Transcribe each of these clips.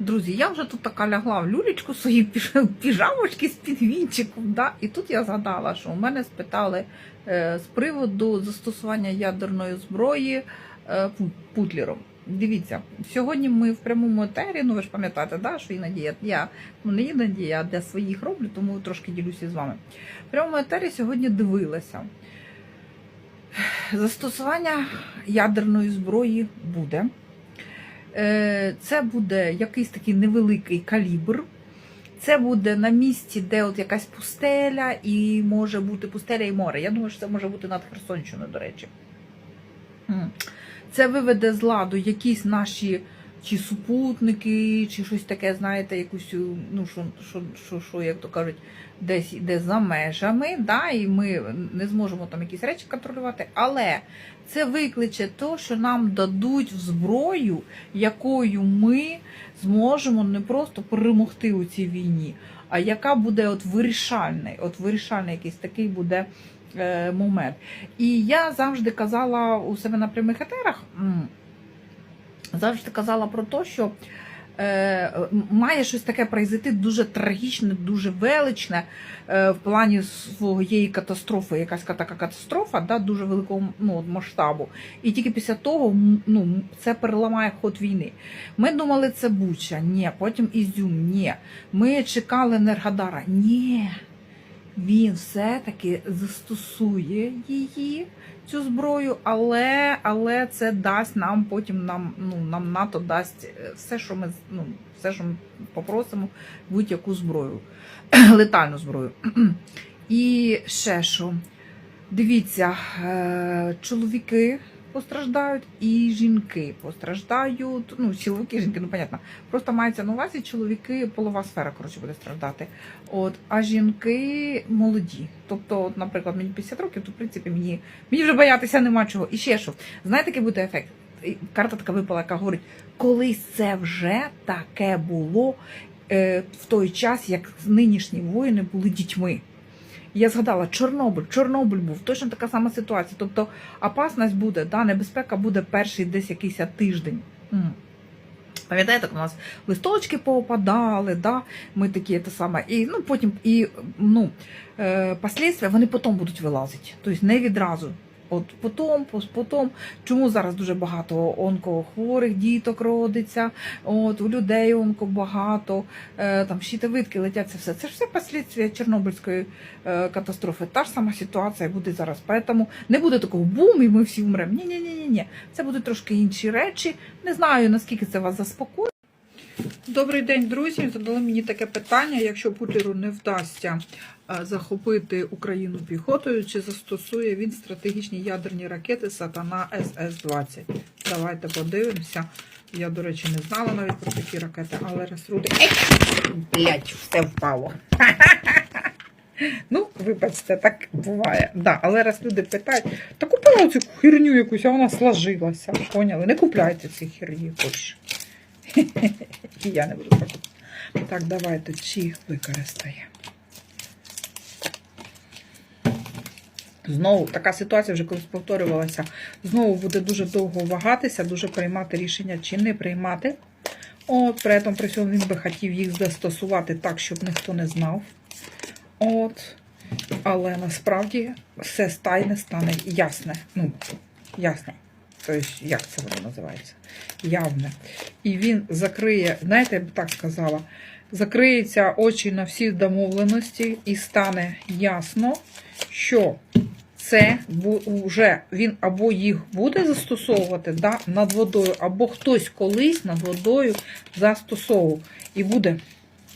Друзі, я вже тут така лягла в люлечку свої піж- піжамочки з підвінчиком. Да? І тут я згадала, що у мене спитали е, з приводу застосування ядерної зброї е, пу- путлером. Дивіться, сьогодні ми в прямому етері, ну ви ж пам'ятаєте, да, що іноді я, я ну не іноді, я для своїх роблю, тому трошки ділюся з вами. В прямому етері сьогодні дивилася. Застосування ядерної зброї буде. Е, Це буде якийсь такий невеликий калібр. Це буде на місці, де от якась пустеля, і може бути пустеля і море. Я думаю, що це може бути над Херсонщиною, до речі. Це виведе з ладу якісь наші чи супутники, чи щось таке, знаєте, якусь, ну, що, що, що, що як то кажуть, десь іде за межами, да, і ми не зможемо там якісь речі контролювати. Але це викличе то, що нам дадуть в зброю, якою ми зможемо не просто перемогти у цій війні, а яка буде от вирішальний, от вирішальний якийсь такий буде е, момент. І я завжди казала у себе на прямих етерах, завжди казала про те, що е, має щось таке произойти дуже трагічне, дуже величне е, в плані своєї катастрофи, якась така катастрофа, да, дуже великого ну, масштабу. І тільки після того ну, це переламає ход війни. Ми думали, це Буча, ні, потім Ізюм, ні. Ми чекали Енергодара, ні. Він все-таки застосує її, цю зброю, але, але це дасть нам потім нам, ну, нам НАТО дасть е, все, що ми ну, все, що ми попросимо, будь-яку зброю, летальну зброю. І ще що. Дивіться, е, чоловіки постраждають і жінки постраждають. Ну, чоловіки, жінки, ну понятно. Просто мається на увазі чоловіки, полова сфера, коротше, буде страждати. От, а жінки молоді. Тобто, от, наприклад, мені 50 років, то в принципі мені, мені вже боятися нема чого. І ще що. Знаєте, який буде ефект? Карта така випала, яка говорить, колись це вже таке було е, в той час, як нинішні воїни були дітьми. Я згадала Чорнобиль, Чорнобиль був точно така сама ситуація. Тобто опасність буде, да, небезпека буде перший десь якийсь тиждень. Пам'ятаєте, у нас листочки попадали, да? ми такі те саме, і ну потім і ну, е, послідства вони потім будуть вилазити. Тобто не відразу. От потом, потом. Чому зараз дуже багато онкохворих діток родиться, от у людей онко багато, е, там щитовидки летять, це все. Це ж все послідствия Чорнобильської е, катастрофи. Та ж сама ситуація буде зараз. Поэтому не буде такого бум, і ми всі вмремо. Ні, ні, ні. Це будуть трошки інші речі. Не знаю наскільки це вас заспокоїть. Добрий день, друзі. Задали мені таке питання: якщо Путлеру не вдасться е, захопити Україну піхотою, чи застосує він стратегічні ядерні ракети Сатана СС-20? Давайте подивимося. Я, до речі, не знала навіть про такі ракети, але раз руди. Ей! Блять, все впало. Ну, вибачте, так буває. Да, але раз люди питають, та купила цю херню якусь, а вона сложилася. Поняли? Не купляйте ці херні більше. І я не буду так. Так, давайте ці використаємо. Знову така ситуація вже колись повторювалася. Знову буде дуже довго вагатися, дуже приймати рішення чи не приймати. От, при цьому при цьому він би хотів їх застосувати так, щоб ніхто не знав. От. Але насправді все стайне стане ясне. Ну, ясне. Тобто, як це воно називається? Явне. І він закриє, знаєте, я б так сказала, закриється очі на всі домовленості, і стане ясно, що це вже він або їх буде застосовувати да, над водою, або хтось колись над водою застосовував. І буде,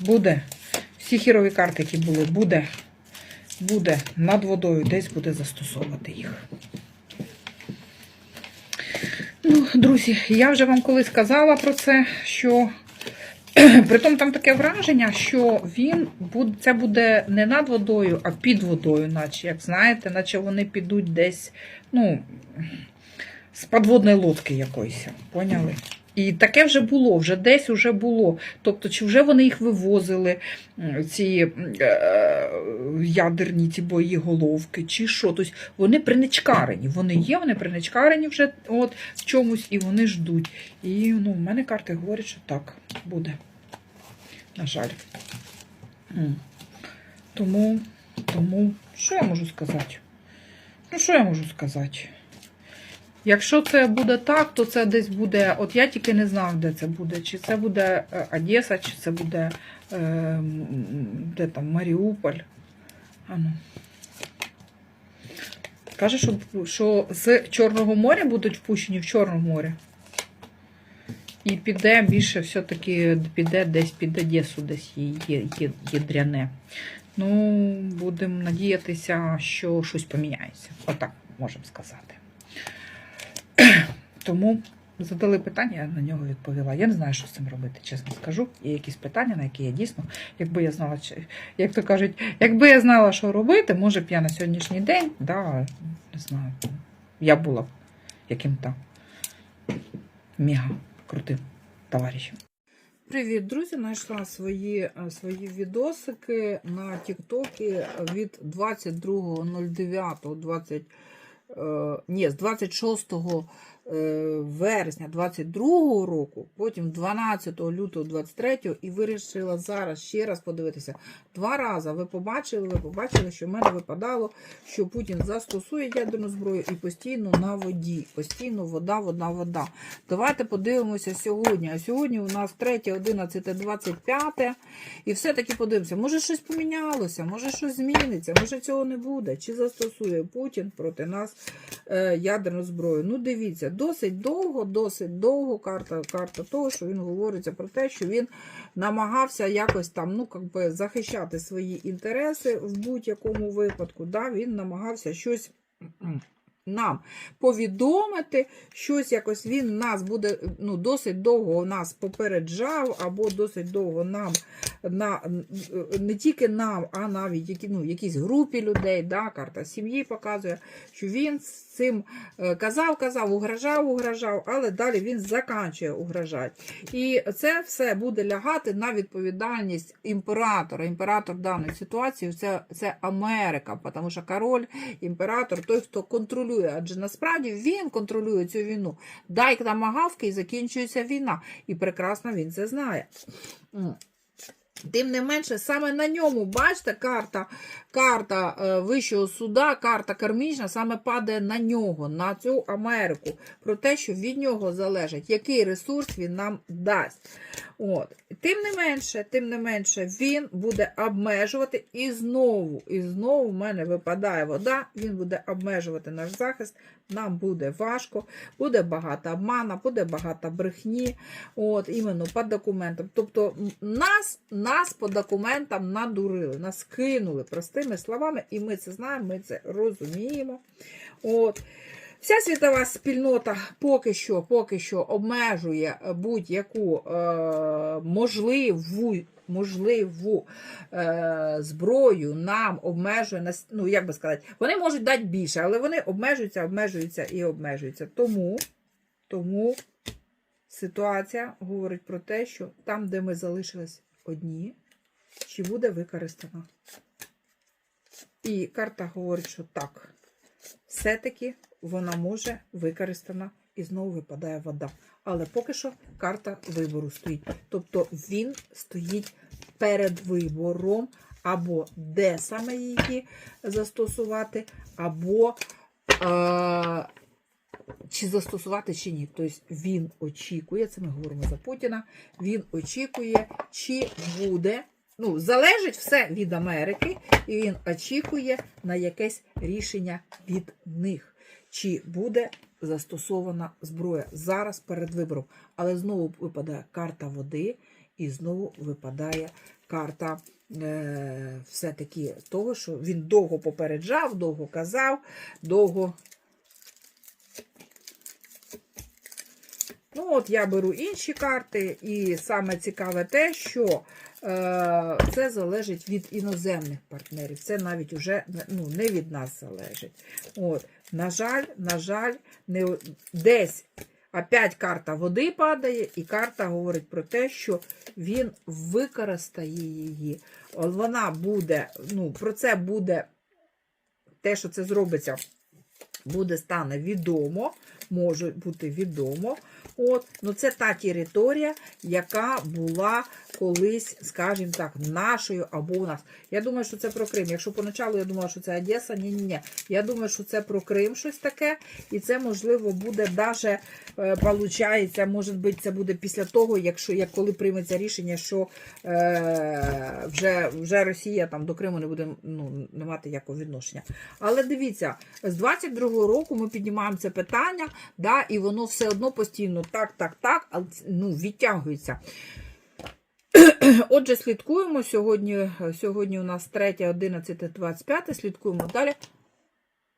буде. Всі хірові карти, які були, буде, буде над водою, десь буде застосовувати їх. Ну, друзі, я вже вам колись казала про це, що притом там таке враження, що він буде, це буде не над водою, а під водою, наче, як знаєте, наче вони підуть десь, ну, з підводної лодки якоїсь. Поняли? І таке вже було, вже десь вже було. Тобто, чи вже вони їх вивозили, ці е, ядерні ці боєголовки, чи що. Тобто вони приничкарені. Вони є, вони приничкарені вже от в чомусь і вони ждуть. І ну, в мене карти говорять, що так буде. На жаль. Тому, тому, що я можу сказати? Ну, що я можу сказати? Якщо це буде так, то це десь буде. От я тільки не знав, де це буде. Чи це буде е, Одеса, чи це буде е, де там Маріуполь. Ану. Каже, що, що з Чорного моря будуть впущені в Чорне море. І піде більше все-таки піде десь під Одесу, десь є, є, єдряне. Ну, будемо надіятися, що щось поміняється. Отак можемо сказати. Тому задали питання, я на нього відповіла. Я не знаю, що з цим робити, чесно скажу. Є якісь питання, на які я дійсно, якби я знала, як то кажуть, якби я знала, що робити, може б я на сьогоднішній день, да, не знаю, я була б яким-то мега крутим товаришем. Привіт, друзі! Знайшла свої, е, свої відосики на Тіктокі від 22.09, 20, е, ні, з 26 е, вересня 22 року, потім 12 лютого 23 і вирішила зараз ще раз подивитися. Два рази ви побачили, ви побачили, що в мене випадало, що Путін застосує ядерну зброю і постійно на воді. Постійно вода, вода, вода. Давайте подивимося сьогодні. А сьогодні у нас 3, 11, 25. І все-таки подивимося, може щось помінялося, може щось зміниться, може цього не буде. Чи застосує Путін проти нас е, ядерну зброю? Ну, дивіться, досить довго, досить довго карта, карта того, що він говориться про те, що він намагався якось там, ну, как би захищати свої інтереси в будь-якому випадку. Да? Він намагався щось. Нам повідомити, щось якось він нас буде ну, досить довго нас попереджав, або досить довго нам на не тільки нам, а навіть які, ну, якійсь групі людей. Да, карта сім'ї показує, що він з цим е, казав, казав, угрожав, угрожав, але далі він заканчує угрожати. І це все буде лягати на відповідальність імператора. Імператор в даній ситуації це, це Америка, тому що король, імператор, той, хто контролює, адже насправді він контролює цю війну. Дай намагавки і закінчується війна. І прекрасно він це знає. Тим не менше, саме на ньому, бачите, карта карта е, Вищого суда, карта кармічна, саме падає на нього, на цю Америку, про те, що від нього залежить, який ресурс він нам дасть. От. Тим не менше, тим не менше, він буде обмежувати і знову, і знову в мене випадає вода, він буде обмежувати наш захист, нам буде важко, буде багато обмана, буде багато брехні, от, іменно по документам. Тобто нас, нас по документам надурили, нас кинули простими словами, і ми це знаємо, ми це розуміємо. От. Вся світова спільнота поки що поки що обмежує будь-яку е, можливу, можливу е, зброю нам обмежує нас- ну як би сказати, вони можуть дати більше, але вони обмежуються, обмежуються і обмежуються. Тому, тому ситуація говорить про те, що там, де ми залишились одні, чи буде використана. І карта говорить, що так все-таки вона може використана і знову випадає вода. Але поки що карта вибору стоїть. Тобто він стоїть перед вибором, або де саме її застосувати, або е- чи застосувати, чи ні. Тобто він очікує, це ми говоримо за Путіна, він очікує, чи буде. Ну, залежить все від Америки, і він очікує на якесь рішення від них, чи буде застосована зброя зараз перед вибором. Але знову випадає карта води, і знову випадає карта е, все-таки того, що він довго попереджав, довго казав, довго. Ну, от я беру інші карти, і саме цікаве те, що е, це залежить від іноземних партнерів. Це навіть уже ну, не від нас залежить. От, на жаль, на жаль, не, десь опять карта води падає, і карта говорить про те, що він використає її. Вона буде, ну, про це буде те, що це зробиться буде стане відомо, може бути відомо. От, ну це та територія, яка була колись, скажімо так, нашою або у нас. Я думаю, що це про Крим. Якщо поначалу я думала, що це Одеса, ні, ні, ні. Я думаю, що це про Крим щось таке, і це можливо буде даже е, получається, може бути, це буде після того, якщо як коли прийметься рішення, що е, вже, вже Росія там до Криму не буде ну, не мати якого відношення. Але дивіться, з 22-го року ми піднімаємо це питання, да, і воно все одно постійно так, так, так, але ну, відтягується. Отже, слідкуємо. Сьогодні, сьогодні у нас 3, 11, 25. Слідкуємо далі.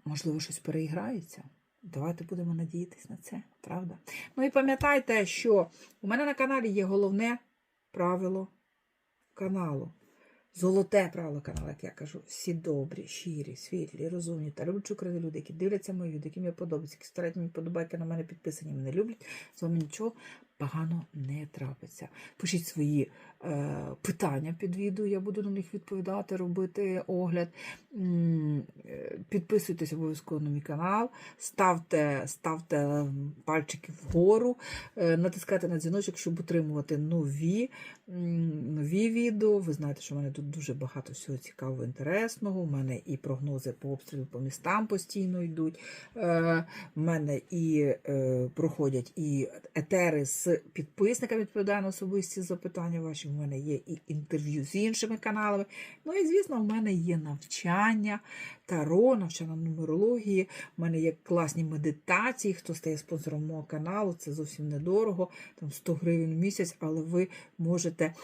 Можливо, щось переіграється. Давайте будемо надіятися на це, правда? Ну і пам'ятайте, що у мене на каналі є головне правило каналу. Золоте правило каналу, як я кажу. Всі добрі, щирі, світлі, розумні та люблячі України люди, які дивляться мої відео, які мені подобаються, які ставлять мені подобайки на мене підписані, мене люблять. З вами нічого погано не трапиться. Пишіть свої е, питання під відео, я буду на них відповідати, робити огляд. Е, Підписуйтесь обов'язково на мій канал, ставте, ставте пальчики вгору, е, натискайте на дзвіночок, щоб отримувати нові, нові відео. Ви знаєте, що в мене тут дуже багато всього цікавого, інтересного. У мене і прогнози по обстрілу по містам постійно йдуть. Е, мене і проходять і етери з підписниками, відповідаю на особисті запитання ваші. У мене є і інтерв'ю з іншими каналами. Ну і, звісно, в мене є навчання, таро, навчання нумерології. У мене є класні медитації. Хто стає спонсором мого каналу, це зовсім недорого, там 100 гривень в місяць, але ви можете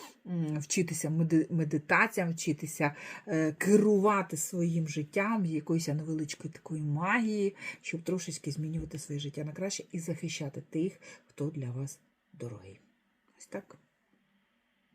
вчитися медитаціям, вчитися е, керувати своїм життям, якоюсь невеличкою такою магією, щоб трошечки змінювати своє життя на краще і захищати тих, хто для вас дорогий. Ось так.